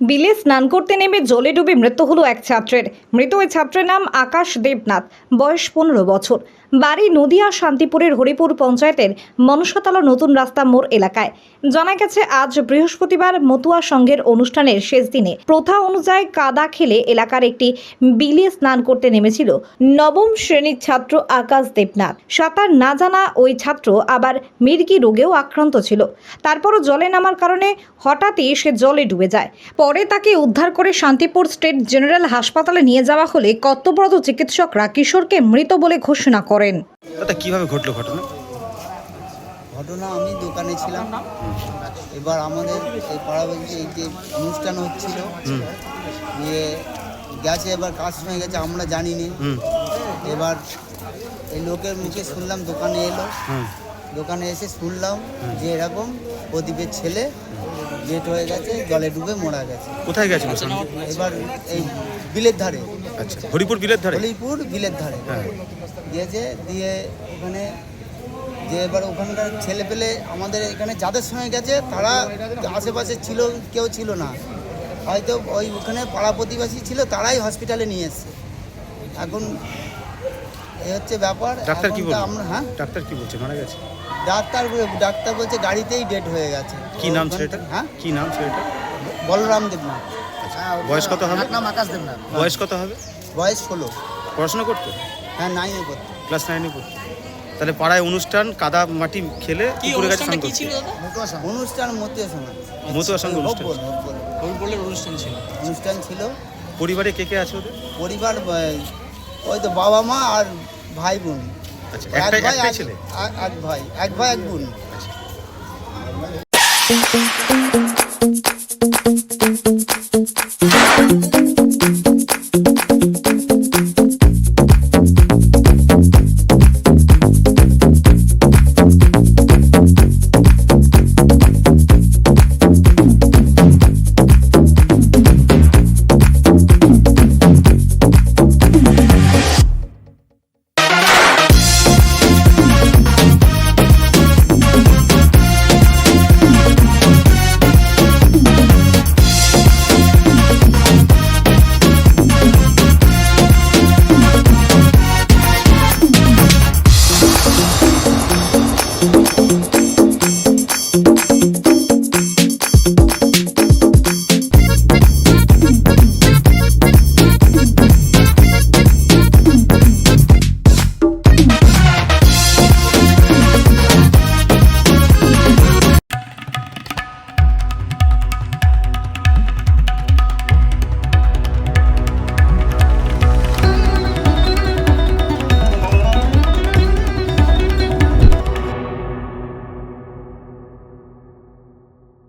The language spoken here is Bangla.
বিলে স্নান করতে নেমে জলে ডুবে মৃত্যু হলো এক ছাত্রের। মৃত ওই ছাত্রের নাম আকাশ দেবনাথ। বয়স পনেরো বছর। বাড়ি নদিয়া শান্তিপুরের হরিপুর পঞ্চায়েতের মনসাতলা নতুন রাস্তা মোড় এলাকায়। জানা গেছে, আজ বৃহস্পতিবার মতুয়া সংঘের অনুষ্ঠানের শেষ দিনে প্রথা অনুযায়ী কাদা খেলে এলাকার একটি বিলে স্নান করতে নেমেছিল নবম শ্রেণির ছাত্র আকাশ দেবনাথ। সাঁতার না জানা ওই ছাত্র আবার মির্গি রোগেও আক্রান্ত ছিল। তারপরও জলে নামার কারণে হঠাৎই সে জলে ডুবে যায়। পরে তাকে উদ্ধার করে শান্তিপুর স্টেট জেনারেল হাসপাতালে নিয়ে যাওয়া হলে কর্তব্যরত চিকিৎসকরা কিশোরকে মৃত বলে ঘোষণা করেন? দাদা কীভাবে ঘটলো ঘটনা? ঘটনা আমি দোকানে ছিলাম। এবার আমাদের এই পাড়াবাড়িতে এই যে অনুষ্ঠান হচ্ছিল দিয়ে গেছে এবার কাজ হয়ে গেছে আমরা জানিনি। হুম। এবার এই লোকের মুখে শুনলাম দোকানে এলো। দোকানে এসে শুনলাম যে এরকম প্রদীপের ছেলে ডেট হয়ে গেছে জলে ডুবে মরা গেছে। কোথায় গেছে? এবার এই বিলের ধারে। আচ্ছা হরিপুর বিলের ধারে? হলিপুর বিলের ধারে। হ্যাঁ। দিয়েছে দিয়ে ওখানে যে এবার ওখানকার ছেলে পেলে আমাদের এখানে যাদের সঙ্গে গেছে তারা আশেপাশে ছিল কেউ ছিল না। হয়তো ওই ওখানে পাড়া প্রতিবাসী ছিল তারাই হসপিটালে নিয়ে এসছে। এখন এ হচ্ছে ব্যাপার। ডাক্তার কি আমরা হ্যাঁ? ডাক্তার কি বলছে? মারা গেছে? ডাক্তার ডাক্তার বলছে গাড়িতেই ডেট হয়ে গেছে। কি নাম ছেলেটা হ্যাঁ? কি নাম ছেলেটা বলরাম দেবনাথ। বয়স কত হবে? নাম আকাশ দেবনাথ। বয়স কত হবে? বয়স ষোলো। পড়াশোনা করতো? হ্যাঁ নাইনে করতে ক্লাস নাইনে পড়তো। তাহলে পাড়ায় অনুষ্ঠান কাদা মাটি খেলে পুকুরে গেছে স্নান করতে অনুষ্ঠান মতীয় সমাজ মতুয়া সঙ্গে অনুষ্ঠান। বল। অনুষ্ঠান ছিল। অনুষ্ঠান ছিল। পরিবারে কে কে আছে ওদের? পরিবার ওই তো বাবা মা আর ভাই বোন। আচ্ছা এক একটাই একটাই ছেলে? এক- এক ভাই এক ভাই এক বোন।